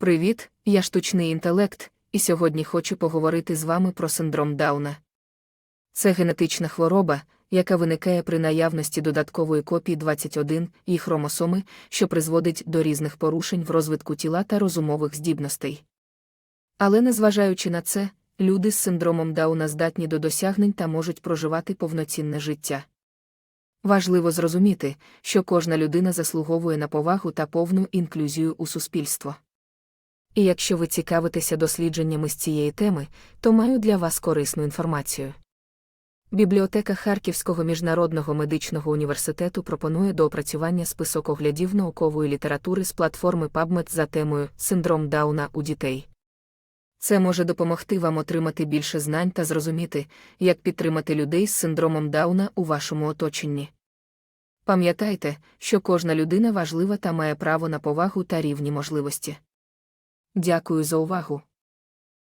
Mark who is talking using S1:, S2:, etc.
S1: Привіт, я штучний інтелект, і сьогодні хочу поговорити з вами про синдром Дауна. Це генетична хвороба, яка виникає при наявності додаткової копії 21 і хромосоми, що призводить до різних порушень в розвитку тіла та розумових здібностей. Але незважаючи на це, люди з синдромом Дауна здатні до досягнень та можуть проживати повноцінне життя. Важливо зрозуміти, що кожна людина заслуговує на повагу та повну інклюзію у суспільство. І якщо ви цікавитеся дослідженнями з цієї теми, то маю для вас корисну інформацію. Бібліотека Харківського міжнародного медичного університету пропонує до опрацювання список оглядів наукової літератури з платформи PubMed за темою Синдром Дауна у дітей. Це може допомогти вам отримати більше знань та зрозуміти, як підтримати людей з синдромом Дауна у вашому оточенні. Пам'ятайте, що кожна людина важлива та має право на повагу та рівні можливості. Дякую за увагу.